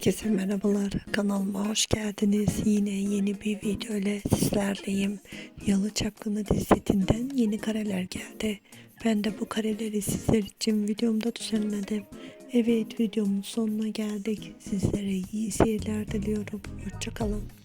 Herkese merhabalar. Kanalıma hoş geldiniz. Yine yeni bir video ile sizlerleyim. Yalı Çapkını dizisinden yeni kareler geldi. Ben de bu kareleri sizler için videomda düzenledim. Evet videomun sonuna geldik. Sizlere iyi seyirler diliyorum. Hoşçakalın.